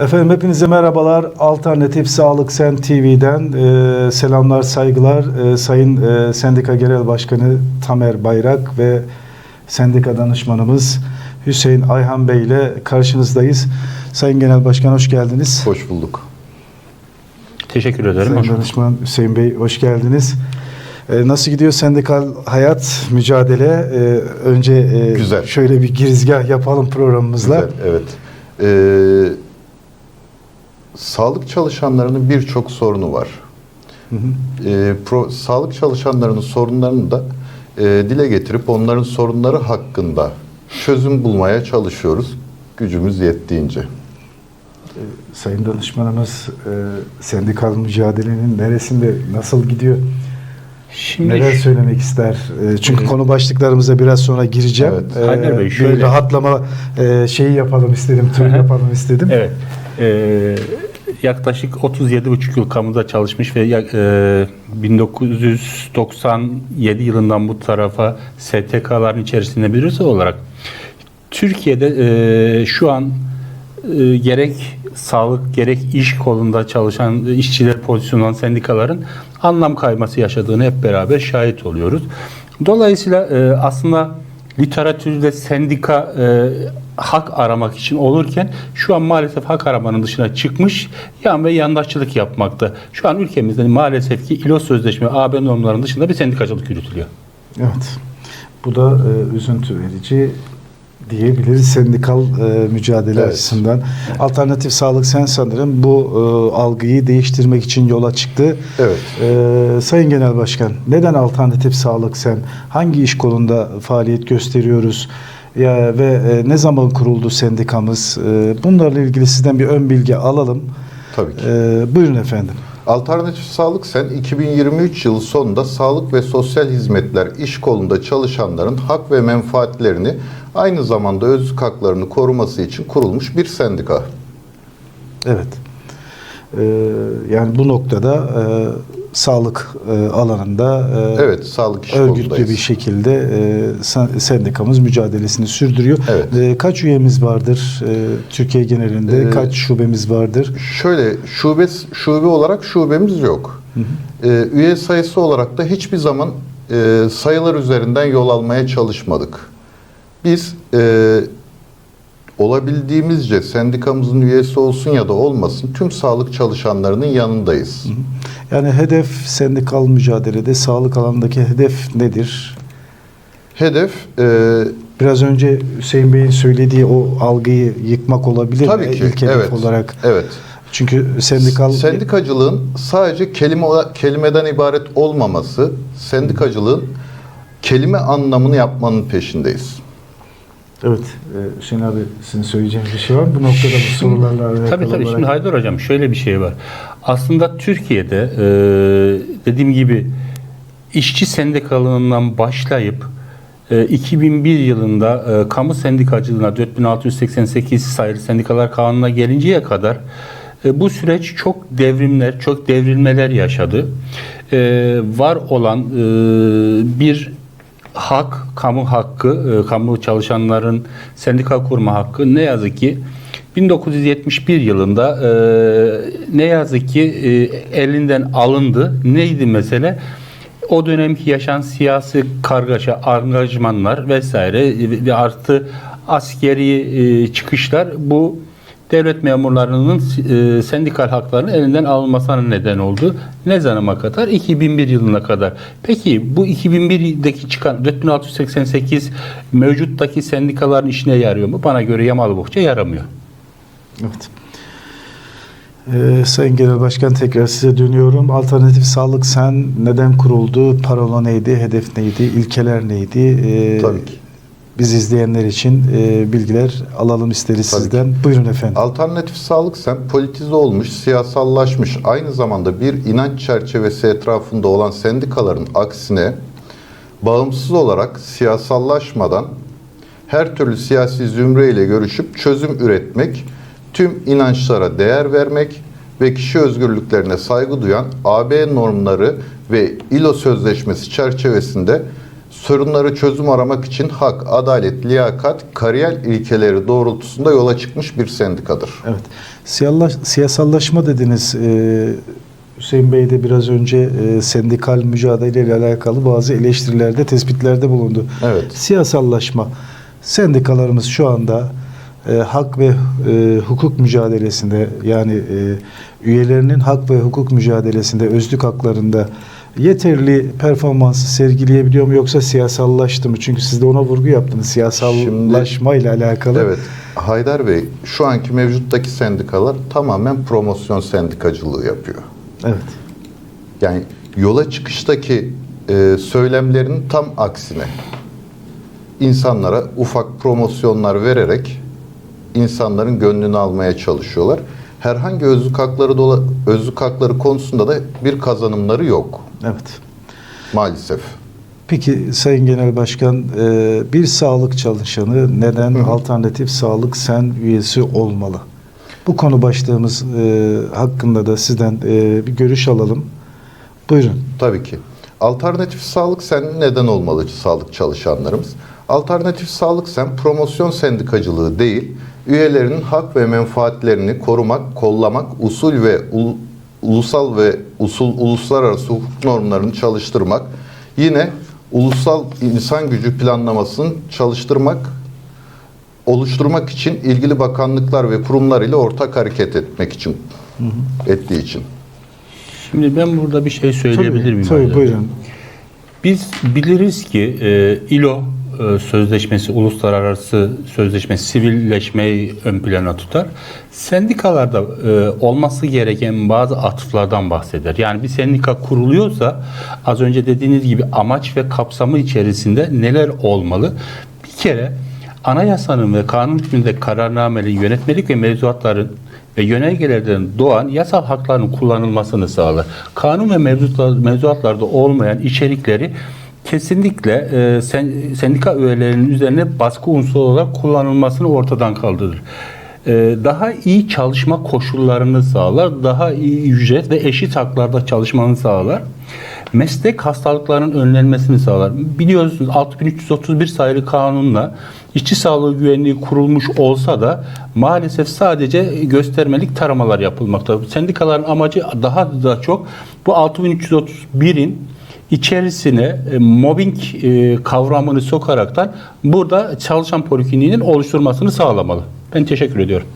Efendim hepinize merhabalar. Alternatif Sağlık Sen TV'den e, selamlar, saygılar. E, Sayın e, Sendika Genel Başkanı Tamer Bayrak ve Sendika Danışmanımız Hüseyin Ayhan Bey ile karşınızdayız. Sayın Genel Başkan hoş geldiniz. Hoş bulduk. Teşekkür ederim. Sayın Hoş bulduk. Danışman Hüseyin Bey hoş geldiniz. E, nasıl gidiyor sendikal hayat, mücadele? E, önce e, Güzel. şöyle bir girizgah yapalım programımızla. Güzel, evet. Ee, sağlık çalışanlarının birçok sorunu var. Ee, pro- sağlık çalışanlarının sorunlarını da e, dile getirip onların sorunları hakkında çözüm bulmaya çalışıyoruz gücümüz yettiğince. Sayın danışmanımız e, sendikal mücadelenin neresinde, nasıl gidiyor? Şimdi Neler söylemek ister? E, çünkü Evet. konu başlıklarımıza biraz sonra gireceğim. Evet. E, Haydar Bey, bir şöyle- rahatlama e, şeyi yapalım istedim, tur yapalım istedim. evet. Ee, yaklaşık 37,5 yıl kamuda çalışmış ve yak- e, 1997 yılından bu tarafa STK'ların içerisinde birisi olarak Türkiye'de e, şu an e, gerek sağlık gerek iş kolunda çalışan işçiler pozisyonundan sendikaların anlam kayması yaşadığını hep beraber şahit oluyoruz. Dolayısıyla aslında literatürde sendika hak aramak için olurken şu an maalesef hak aramanın dışına çıkmış yan ve yandaşçılık yapmakta. Şu an ülkemizde maalesef ki İLO Sözleşme AB normlarının dışında bir sendikacılık yürütülüyor. Evet. Bu da e, üzüntü verici diyebiliriz sendikal e, mücadele Evet. açısından. Alternatif Sağlık Sen sanırım bu e, algıyı değiştirmek için yola çıktı. Evet. E, Sayın Genel Başkan, neden Alternatif Sağlık Sen? Hangi iş kolunda faaliyet gösteriyoruz? Ya ve e, ne zaman kuruldu sendikamız? E, bunlarla ilgili sizden bir ön bilgi alalım. Tabii ki. E, buyurun efendim. Alternatif Sağlık Sen 2023 yılı sonunda sağlık ve sosyal hizmetler iş kolunda çalışanların hak ve menfaatlerini aynı zamanda özlük haklarını koruması için kurulmuş bir sendika. Evet. E, yani bu noktada e, sağlık e, alanında e, Evet, sağlık örgütlü bir şekilde e, sen- sendikamız mücadelesini sürdürüyor. Evet. E, kaç üyemiz vardır e, Türkiye genelinde? Ee, kaç şubemiz vardır? Şöyle şube şube olarak şubemiz yok. Ee, üye sayısı olarak da hiçbir zaman e, sayılar üzerinden yol almaya çalışmadık. Biz e, olabildiğimizce sendikamızın üyesi olsun ya da olmasın tüm sağlık çalışanlarının yanındayız. Yani hedef sendikal mücadelede sağlık alanındaki hedef nedir? Hedef e, Biraz önce Hüseyin Bey'in söylediği o algıyı yıkmak olabilir tabii mi? ki İlk hedef evet. olarak. Evet. Çünkü sendikal Sendikacılığın sadece kelime kelimeden ibaret olmaması, sendikacılığın kelime anlamını yapmanın peşindeyiz. Evet. E, Hüseyin abi sizin söyleyeceğiniz bir şey var? Bu noktada bu sorularla alakalı Tabii tabii. Şimdi Haydar Hocam şöyle bir şey var. Aslında Türkiye'de e, dediğim gibi işçi sendikalığından başlayıp e, 2001 yılında e, kamu sendikacılığına 4688 sayılı sendikalar kanununa gelinceye kadar e, bu süreç çok devrimler, çok devrilmeler yaşadı. E, var olan e, bir hak, kamu hakkı, e, kamu çalışanların sendika kurma hakkı ne yazık ki 1971 yılında e, ne yazık ki e, elinden alındı. Neydi mesele? O dönemki yaşanan siyasi kargaşa, angajmanlar vesaire ve artı askeri çıkışlar bu devlet memurlarının e, sendikal haklarının elinden alınmasına neden oldu. Ne zamana kadar? 2001 yılına kadar. Peki bu 2001'deki çıkan 4688 mevcuttaki sendikaların işine yarıyor mu? Bana göre yamalı bohça yaramıyor. Evet. Ee, Sayın Genel Başkan tekrar size dönüyorum. Alternatif Sağlık Sen neden kuruldu? Parola neydi? Hedef neydi? İlkeler neydi? Ee, Tabii ki. Biz izleyenler için e, bilgiler alalım isteriz Tabii sizden. Buyurun efendim. Alternatif sağlık sen politize olmuş, siyasallaşmış, aynı zamanda bir inanç çerçevesi etrafında olan sendikaların aksine bağımsız olarak siyasallaşmadan her türlü siyasi zümre ile görüşüp çözüm üretmek, tüm inançlara değer vermek ve kişi özgürlüklerine saygı duyan AB normları ve ILO sözleşmesi çerçevesinde sorunları çözüm aramak için hak, adalet, liyakat, kariyer ilkeleri doğrultusunda yola çıkmış bir sendikadır. Evet. Siyallaş, siyasallaşma dediniz. Ee, Hüseyin Bey de biraz önce e, sendikal mücadeleyle alakalı bazı eleştirilerde, tespitlerde bulundu. Evet. Siyasallaşma. Sendikalarımız şu anda e, hak ve e, hukuk mücadelesinde yani e, üyelerinin hak ve hukuk mücadelesinde, özlük haklarında yeterli performansı sergileyebiliyor mu yoksa siyasallaştı mı? Çünkü siz de ona vurgu yaptınız. Siyasallaşma ile alakalı. Evet. Haydar Bey, şu anki mevcuttaki sendikalar tamamen promosyon sendikacılığı yapıyor. Evet. Yani yola çıkıştaki e, söylemlerin tam aksine insanlara ufak promosyonlar vererek insanların gönlünü almaya çalışıyorlar. Herhangi özlük hakları dola, özlük hakları konusunda da bir kazanımları yok Evet. maalesef. Peki Sayın Genel Başkan e, bir sağlık çalışanı neden alternatif sağlık sen üyesi olmalı? Bu konu başlığımız e, hakkında da sizden e, bir görüş alalım. Buyurun. Tabii ki. Alternatif sağlık sen neden olmalı sağlık çalışanlarımız? Alternatif sağlık sen promosyon sendikacılığı değil, üyelerinin hak ve menfaatlerini korumak, kollamak, usul ve ulusal ve usul uluslararası hukuk normlarını çalıştırmak, yine ulusal insan gücü planlamasını çalıştırmak, oluşturmak için ilgili bakanlıklar ve kurumlar ile ortak hareket etmek için ettiği için. Şimdi ben burada bir şey söyleyebilir miyim? Tabii, Haydar? buyurun. Biz biliriz ki e, ILO sözleşmesi, uluslararası sözleşme sivilleşmeyi ön plana tutar. Sendikalarda e, olması gereken bazı atıflardan bahseder. Yani bir sendika kuruluyorsa az önce dediğiniz gibi amaç ve kapsamı içerisinde neler olmalı? Bir kere anayasanın ve kanun hükmünde kararnameli yönetmelik ve mevzuatların ve yönergelerden doğan yasal hakların kullanılmasını sağlar. Kanun ve mevzuatlar, mevzuatlarda olmayan içerikleri kesinlikle e, sen, sendika üyelerinin üzerine baskı unsuru olarak kullanılmasını ortadan kaldırır. E, daha iyi çalışma koşullarını sağlar, daha iyi ücret ve eşit haklarda çalışmanı sağlar. Meslek hastalıklarının önlenmesini sağlar. Biliyorsunuz 6331 sayılı kanunla işçi sağlığı güvenliği kurulmuş olsa da maalesef sadece göstermelik taramalar yapılmakta. Sendikaların amacı daha da çok bu 6331'in içerisine e, mobbing e, kavramını sokaraktan burada çalışan polikliniğinin oluşturmasını sağlamalı. Ben teşekkür ediyorum.